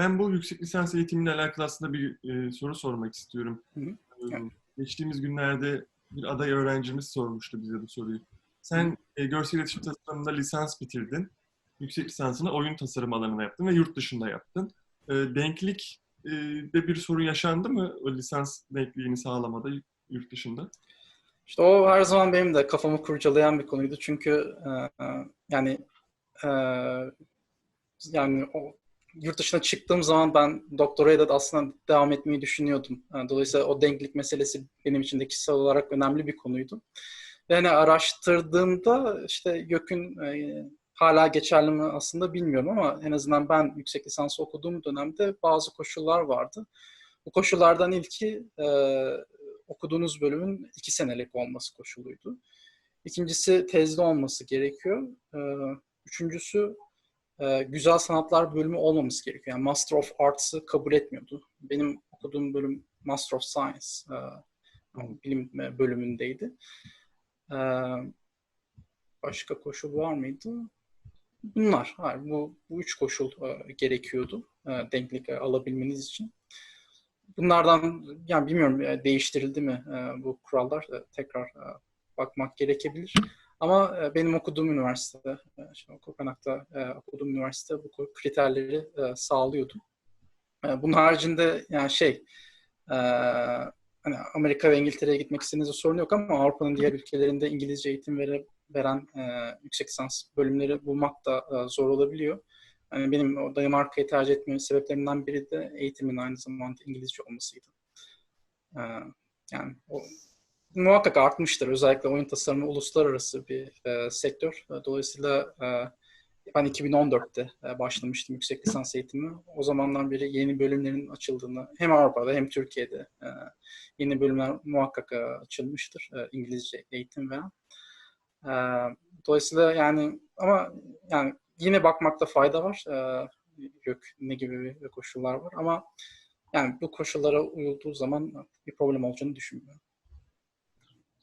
Ben bu yüksek lisans eğitimiyle alakalı aslında bir e, soru sormak istiyorum. Hı hı. E, Yani. Geçtiğimiz günlerde bir aday öğrencimiz sormuştu bize bu soruyu. Sen e, görsel iletişim tasarımında lisans bitirdin. Yüksek lisansını oyun tasarım alanına yaptın ve yurt dışında yaptın. E, denklik e, de bir sorun yaşandı mı o lisans denkliğini sağlamada yurt dışında? İşte o her zaman benim de kafamı kurcalayan bir konuydu. Çünkü e, yani e, yani o yurt dışına çıktığım zaman ben doktoraya da aslında devam etmeyi düşünüyordum. E, Dolayısıyla o denklik meselesi benim için de kişisel olarak önemli bir konuydu. Ve hani araştırdığımda işte YÖK'ün e, hala geçerli mi aslında bilmiyorum ama en azından ben yüksek lisans okuduğum dönemde bazı koşullar vardı. Bu koşullardan ilki e, okuduğunuz bölümün iki senelik olması koşuluydu. İkincisi tezli olması gerekiyor. E, üçüncüsü e, güzel sanatlar bölümü olmaması gerekiyor. Yani Master of Arts'ı kabul etmiyordu. Benim okuduğum bölüm Master of Science e, bilim bölümündeydi. E, başka koşul var mıydı? Bunlar. Hayır, bu, bu üç koşul e, gerekiyordu e, denklik alabilmeniz için. Bunlardan yani bilmiyorum e, değiştirildi mi e, bu kurallar e, tekrar e, bakmak gerekebilir. Ama e, benim okuduğum üniversite, e, işte Kopenhag'da e, okuduğum üniversite bu kriterleri e, sağlıyordu. Bunun haricinde yani şey hani Amerika ve İngiltere'ye gitmek istediğinizde sorun yok ama Avrupa'nın diğer ülkelerinde İngilizce eğitim vere, veren yüksek lisans bölümleri bulmak da zor olabiliyor. Yani benim o Danimarka'yı tercih etmemin sebeplerinden biri de eğitimin aynı zamanda İngilizce olmasıydı. Yani o muhakkak artmıştır. Özellikle oyun tasarımı uluslararası bir e, sektör. Dolayısıyla e, ben 2014'te e, başlamıştım yüksek lisans eğitimi. O zamandan beri yeni bölümlerin açıldığını hem Avrupa'da hem Türkiye'de e, yeni bölümler muhakkak e, açılmıştır. E, İngilizce eğitim veya. E, dolayısıyla yani ama yani yine bakmakta fayda var. E, yok ne gibi koşullar var ama yani bu koşullara uyulduğu zaman bir problem olacağını düşünmüyorum.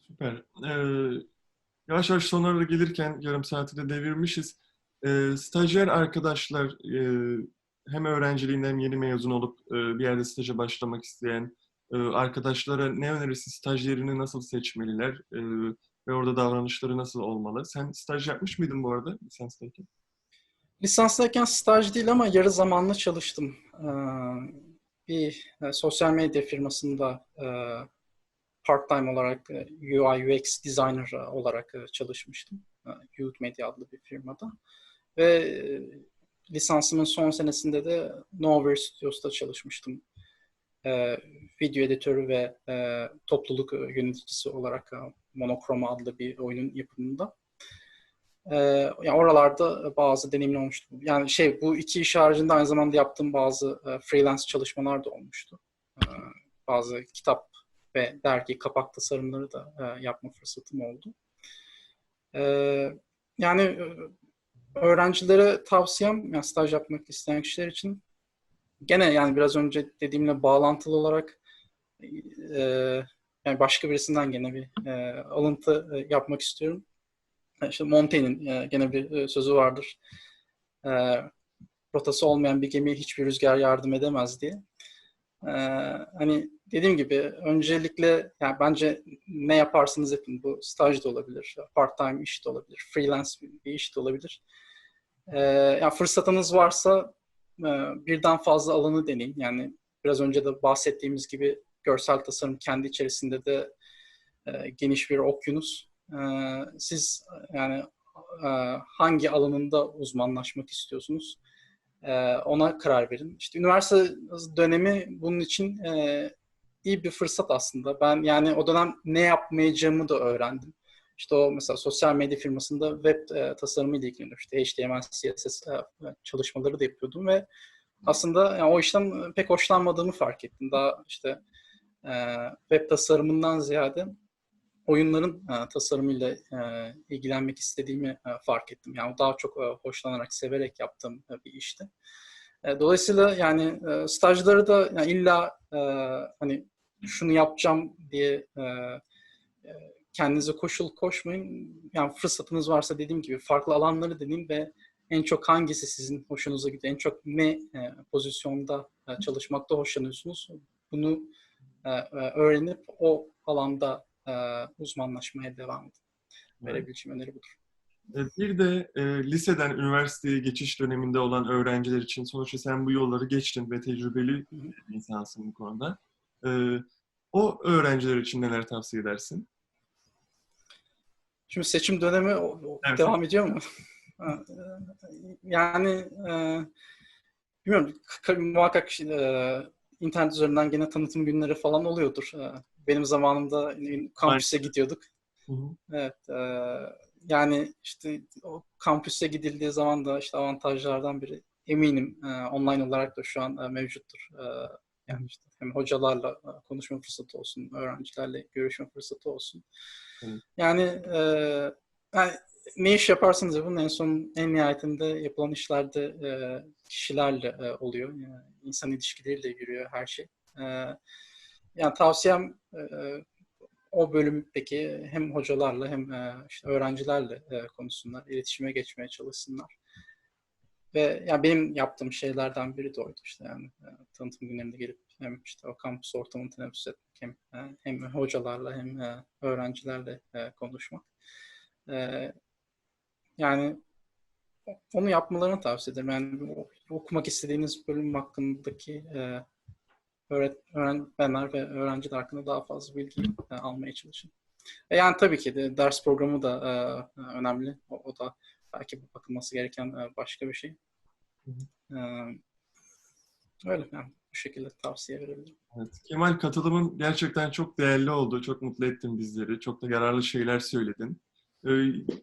Süper. Ee, yavaş yavaş sonlara gelirken yarım saati de devirmişiz. Ee, stajyer arkadaşlar e, hem öğrenciliğinde hem yeni mezun olup e, bir yerde staja başlamak isteyen e, arkadaşlara ne önerirsin? Staj yerini nasıl seçmeliler? E, ve orada davranışları nasıl olmalı? Sen staj yapmış mıydın bu arada lisanstayken? Lisanstayken staj değil ama yarı zamanlı çalıştım. Ee, bir sosyal medya firmasında part-time olarak UI UX designer olarak çalışmıştım. Youth Media adlı bir firmada. Ve lisansımın son senesinde de Nowhere Studios'ta çalışmıştım. Video editörü ve topluluk yöneticisi olarak Monochrome adlı bir oyunun yapımında. Yani oralarda bazı deneyimler olmuştu. Yani şey bu iki iş haricinde aynı zamanda yaptığım bazı freelance çalışmalar da olmuştu. Bazı kitap ve dergi kapak tasarımları da e, yapma fırsatım oldu. E, yani öğrencilere tavsiyem, yani staj yapmak isteyen kişiler için gene yani biraz önce dediğimle bağlantılı olarak e, yani başka birisinden gene bir e, alıntı e, yapmak istiyorum. İşte Montaigne'in e, gene bir e, sözü vardır. E, rotası olmayan bir gemiye hiçbir rüzgar yardım edemez diye. Ee, hani dediğim gibi öncelikle yani bence ne yaparsınız yapın. Bu staj da olabilir, part time iş de olabilir, freelance bir iş de olabilir. Ee, yani fırsatınız varsa e, birden fazla alanı deneyin. Yani biraz önce de bahsettiğimiz gibi görsel tasarım kendi içerisinde de e, geniş bir okyanus. E, siz yani e, hangi alanında uzmanlaşmak istiyorsunuz? ona karar verin. İşte üniversite dönemi bunun için iyi bir fırsat aslında. Ben yani o dönem ne yapmayacağımı da öğrendim. İşte o mesela sosyal medya firmasında web e, tasarımı ile ilgileniyorum. İşte HTML, CSS çalışmaları da yapıyordum ve aslında yani o işten pek hoşlanmadığımı fark ettim. Daha işte web tasarımından ziyade oyunların e, tasarımıyla e, ilgilenmek istediğimi e, fark ettim. Yani daha çok e, hoşlanarak, severek yaptığım e, bir işti. E, dolayısıyla yani e, stajları da yani illa e, hani şunu yapacağım diye e, kendinize koşul koşmayın. Yani fırsatınız varsa dediğim gibi farklı alanları deneyin ve en çok hangisi sizin hoşunuza gidiyor? En çok ne e, pozisyonda e, çalışmakta hoşlanıyorsunuz? Bunu e, e, öğrenip o alanda e, uzmanlaşmaya devam edin. Verebileceğim öneri budur. E, Bir de e, liseden üniversiteye geçiş döneminde olan öğrenciler için sonuçta sen bu yolları geçtin ve tecrübeli bir insansın bu konuda. E, o öğrenciler için neler tavsiye edersin? Şimdi seçim dönemi Evet. devam ediyor mu? E, yani e, bilmiyorum muhakkak e, internet üzerinden gene tanıtım günleri falan oluyordur. E, benim zamanımda kampüse gidiyorduk. Hı hı. Evet. e, yani işte o kampüse gidildiği zaman da işte avantajlardan biri eminim e, online olarak da şu an e, mevcuttur. E, yani işte hem hocalarla e, konuşma fırsatı olsun, öğrencilerle görüşme fırsatı olsun. Yani, e, yani ne iş yaparsanız yapın en son en nihayetinde yapılan işlerde e, kişilerle e, oluyor. Yani insan ilişkileriyle yürüyor her şey. E, yani tavsiyem e, o bölümdeki hem hocalarla hem e, işte öğrencilerle e, konuşsunlar, iletişime geçmeye çalışsınlar. Ve yani benim yaptığım şeylerden biri de oydu işte yani e, tanıtım günlerinde gelip hem işte o kampüs ortamını teneffüs etmek hem e, hem hocalarla hem e, öğrencilerle konuşmak. Yani onu yapmalarını tavsiye ederim. Yani okumak istediğiniz bölüm hakkındaki öğret öğretmenler ve öğrenciler hakkında daha fazla bilgi almaya çalışın. Yani tabii ki de ders programı da önemli. O, o da belki bakılması gereken başka bir şey. E, öyle yani bu şekilde tavsiye verebilirim. Evet. Kemal katılımın gerçekten çok değerli oldu. Çok mutlu ettin bizleri. Çok da yararlı şeyler söyledin. E,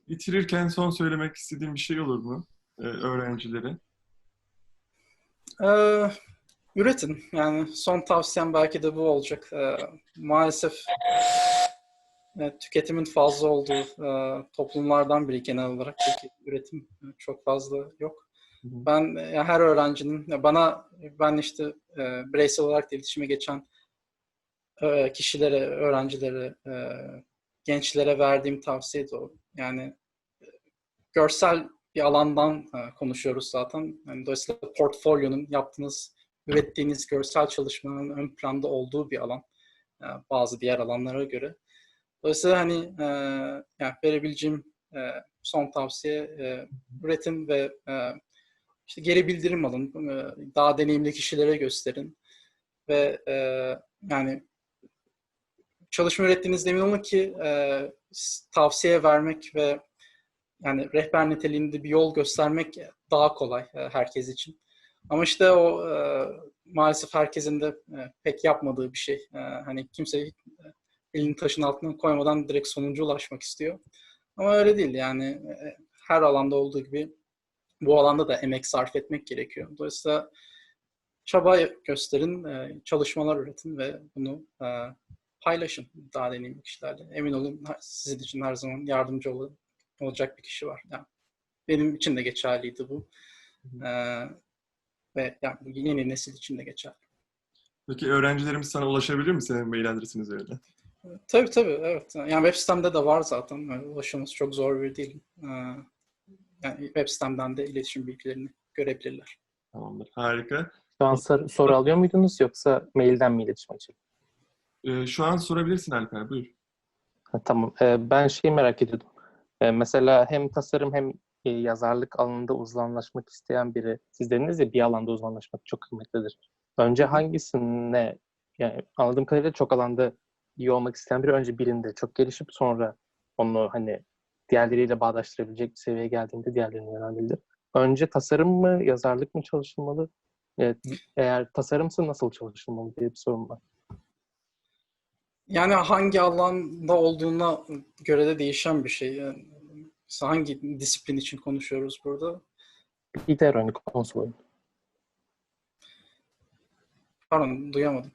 bitirirken son söylemek istediğin bir şey olur mu e, öğrencilere? Ee, üretin. Yani son tavsiyem belki de bu olacak. Ee, maalesef e, tüketimin fazla olduğu e, toplumlardan biri genel olarak. Peki üretim e, çok fazla yok. Ben e, her öğrencinin bana ben işte e, bireysel olarak da iletişime geçen e, kişilere, öğrencilere, e, gençlere verdiğim tavsiye de o. Yani e, görsel bir alandan e, konuşuyoruz zaten. Yani dolayısıyla portfolyonun yaptığınız, ürettiğiniz görsel çalışmanın ön planda olduğu bir alan e, bazı diğer alanlara göre. Dolayısıyla hani e, yani verebileceğim e, son tavsiye e, üretin ve e, işte geri bildirim alın, e, daha deneyimli kişilere gösterin ve e, yani çalışma ürettiğinizde emin olun ki e, tavsiye vermek ve yani rehber niteliğinde bir yol göstermek daha kolay e, herkes için. Ama işte o e, maalesef herkesin de e, pek yapmadığı bir şey. E, hani kimse e, elini taşın altına koymadan direkt sonuca ulaşmak istiyor. Ama öyle değil yani e, her alanda olduğu gibi bu alanda da emek sarf etmek gerekiyor. Dolayısıyla çaba gösterin, e, çalışmalar üretin ve bunu e, paylaşın daha deneyimli kişilerle. Emin olun sizin için her zaman yardımcı olun olacak bir kişi var. Yani benim için de geçerliydi bu. Ee, ve yani yeni nesil için de geçerli. Peki öğrencilerimiz sana ulaşabilir mi senin mail adresin üzerinde? Tabii tabii evet. Yani web sitemde de var zaten. Yani çok zor bir değil. Ee, yani web sitemden de iletişim bilgilerini görebilirler. Tamamdır. Harika. Şu an sor- soru alıyor muydunuz yoksa mailden mi iletişim açalım? E, şu an sorabilirsin Alper. Buyur. Ha, tamam. Ee, ben şeyi merak ediyordum. Ee, mesela hem tasarım hem e, yazarlık alanında uzmanlaşmak isteyen biri, siz dediniz ya bir alanda uzmanlaşmak çok kıymetlidir. Önce hangisine, yani anladığım kadarıyla çok alanda iyi olmak isteyen biri önce birinde çok gelişip sonra onu hani diğerleriyle bağdaştırabilecek bir seviyeye geldiğinde diğerlerine yönelmelidir. Önce tasarım mı, yazarlık mı çalışılmalı? Evet, eğer tasarımsa nasıl çalışılmalı diye bir sorum var. Yani hangi alanda olduğuna göre de değişen bir şey. Yani hangi disiplin için konuşuyoruz burada? Bilgisayar oyunu, konsol oyunu. Pardon duyamadım.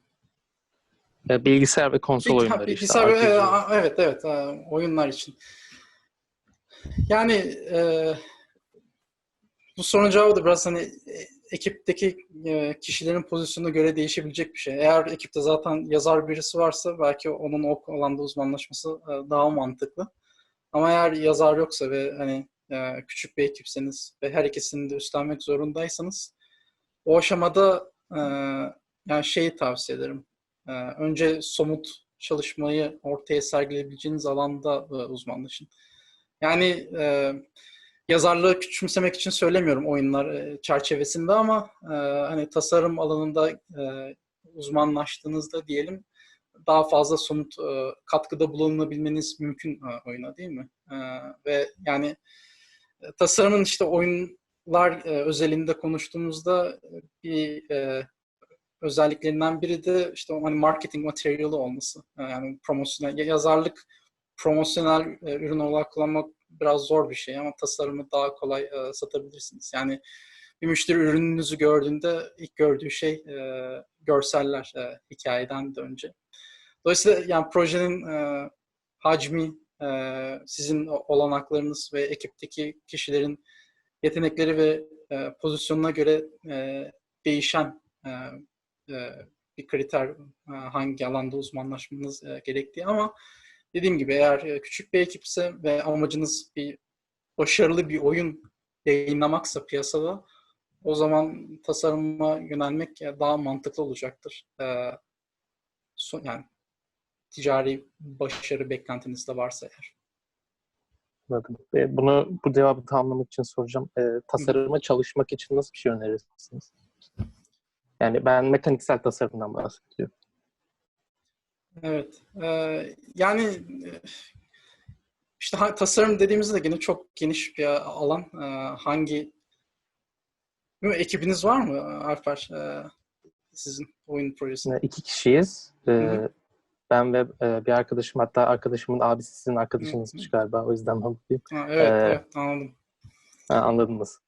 E, Bilgisayar ve konsol Bilgi- oyunları işte. bilgisayar ve- RPG. e, a- evet evet oyunlar için. Yani e, bu sorunun cevabı da biraz hani e, ekipteki e, kişilerin pozisyonuna göre değişebilecek bir şey. Eğer ekipte zaten yazar birisi varsa belki onun o alanda uzmanlaşması e, daha mantıklı. Ama eğer yazar yoksa ve hani küçük bir ekipseniz ve her ikisini de üstlenmek zorundaysanız o aşamada yani şeyi tavsiye ederim. Önce somut çalışmayı ortaya sergileyebileceğiniz alanda uzmanlaşın. Yani e, yazarlığı küçümsemek için söylemiyorum oyunlar e, çerçevesinde ama e, hani tasarım alanında e, uzmanlaştığınızda diyelim daha fazla somut e, katkıda bulunabilmeniz mümkün e, oyuna değil mi? E, ve yani e, tasarımın işte oyunlar e, özelinde konuştuğumuzda e, bir e, özelliklerinden biri de işte hani marketing materyali olması. Yani promosyonel ya- yazarlık promosyonel e, ürün olarak kullanmak biraz zor bir şey ama tasarımı daha kolay e, satabilirsiniz. Yani bir müşteri ürününüzü gördüğünde ilk gördüğü şey e, görseller e, hikayeden de önce. Dolayısıyla yani projenin e, hacmi, e, sizin olanaklarınız ve ekipteki kişilerin yetenekleri ve e, pozisyonuna göre e, değişen e, e, bir kriter e, hangi alanda uzmanlaşmanız e, gerektiği ama dediğim gibi eğer e, küçük bir ekipse ve amacınız bir başarılı bir oyun yayınlamaksa piyasada o zaman tasarıma yönelmek e, daha mantıklı olacaktır. E, son, yani ticari başarı beklentiniz de varsa eğer. Anladım. E, bunu bu cevabı tamamlamak için soracağım. E, tasarıma çalışmak için nasıl bir şey önerirsiniz? Yani ben mekaniksel tasarımdan bahsediyorum. Evet. e, yani işte tasarım dediğimizde de yine çok geniş bir alan. E, hangi Bilmiyorum, ekibiniz var mı Alper? E, sizin oyun projesinde. E, iki kişiyiz. E, hı. ben ve e, bir arkadaşım hatta arkadaşımın abisi sizin arkadaşınızmış galiba. O yüzden anlatayım. Ha, evet, Ee, evet anladım. Ha, anladınız.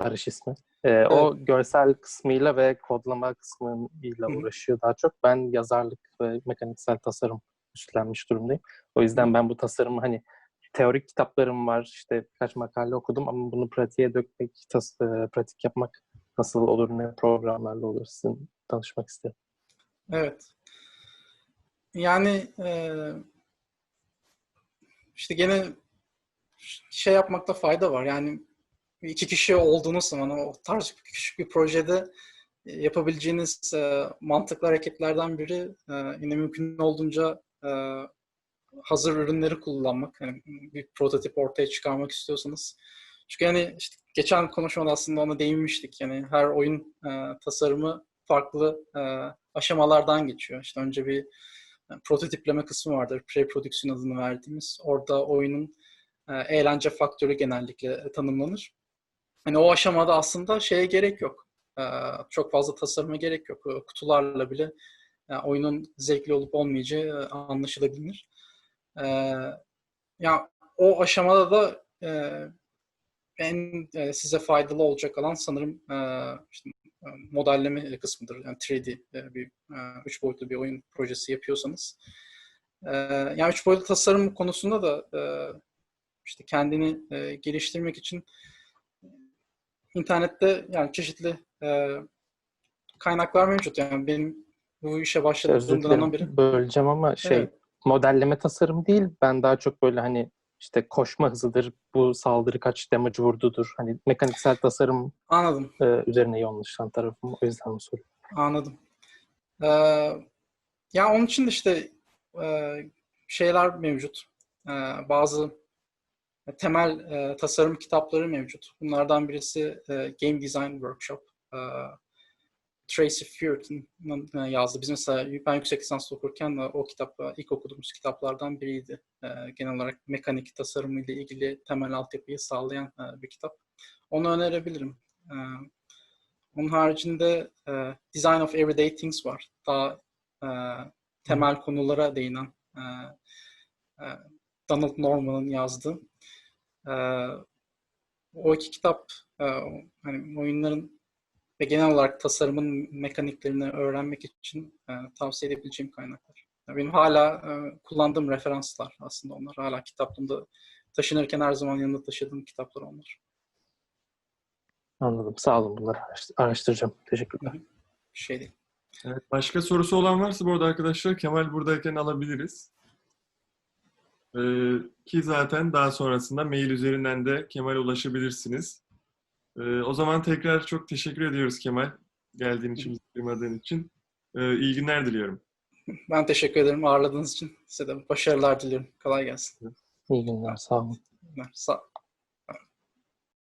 Barış ismi. E, O görsel kısmıyla ve kodlama kısmıyla uğraşıyor daha çok. Ben yazarlık ve mekaniksel tasarım üstlenmiş durumdayım. O yüzden ben bu tasarımı hani teorik kitaplarım var. işte birkaç makale okudum ama bunu pratiğe dökmek, tas- e, pratik yapmak nasıl olur, ne programlarla olur sizin tanışmak isterim. Evet. Yani e, işte gene şey yapmakta fayda var. Yani iki kişi olduğunuz zaman o tarz küçük bir projede e, yapabileceğiniz e, mantıklı hareketlerden biri e, yine mümkün olduğunca e, hazır ürünleri kullanmak. Yani bir prototip ortaya çıkarmak istiyorsanız. Çünkü yani işte geçen konuşmada aslında ona değinmiştik. Yani her oyun e, tasarımı farklı e, aşamalardan geçiyor. İşte önce bir e, prototipleme kısmı vardır. Pre-prodüksiyon adını verdiğimiz. Orada oyunun e, eğlence faktörü genellikle e, tanımlanır. Hani o aşamada aslında şeye gerek yok. E, çok fazla tasarıma gerek yok. E, Kutularla bile e, oyunun zevkli olup olmayacağı e, anlaşılabilir. E, ya o aşamada da e, en e, size faydalı olacak alan sanırım e, işte modelleme kısmıdır. Yani 3D e, bir üç boyutlu bir oyun projesi yapıyorsanız. Yani üç boyutlu tasarım konusunda da işte kendini geliştirmek için internette yani çeşitli e, kaynaklar mevcut. Yani benim bu işe başladığım dönemden beri. böleceğim ama şey Evet. modelleme tasarım değil. Ben daha çok böyle hani işte koşma hızıdır, bu saldırı kaç damage vurdudur. Hani mekaniksel tasarım Anladım. e, üzerine yoğunlaşan tarafım. O yüzden bu soru. Anladım. Ee, ya onun için de işte e, şeyler mevcut. Ee, bazı temel e, tasarım kitapları mevcut. Bunlardan birisi e, Game Design Workshop. Ee, Tracy Furton'un e, yazdığı. Biz mesela ben yüksek lisans okurken de o kitap e, ilk okuduğumuz kitaplardan biriydi. E, genel olarak mekanik tasarımı ile ilgili temel altyapıyı sağlayan e, bir kitap. Onu önerebilirim. E, onun haricinde e, Design of Everyday Things var. Daha e, temel konulara değinen e, e, Donald Norman'ın yazdığı. E, o iki kitap e, hani oyunların ve genel olarak tasarımın mekaniklerini öğrenmek için e, tavsiye edebileceğim kaynaklar. Benim hala e, kullandığım referanslar aslında onlar. Hala kitaplığımda taşınırken her zaman yanında taşıdığım kitaplar onlar. Anladım. Sağ olun. Bunları araştır- araştıracağım. Teşekkürler. Bir şey değil. Evet, başka sorusu olan varsa bu arada arkadaşlar Kemal buradayken alabiliriz. E, ki zaten daha sonrasında mail üzerinden de Kemal'e ulaşabilirsiniz. E, o zaman tekrar çok teşekkür ediyoruz Kemal. Geldiğin için, bizi kırmadığın için. E, iyi günler diliyorum. Ben teşekkür ederim ağırladığınız için. Size de başarılar diliyorum. Kolay gelsin. İyi günler, sağ olun. Sağ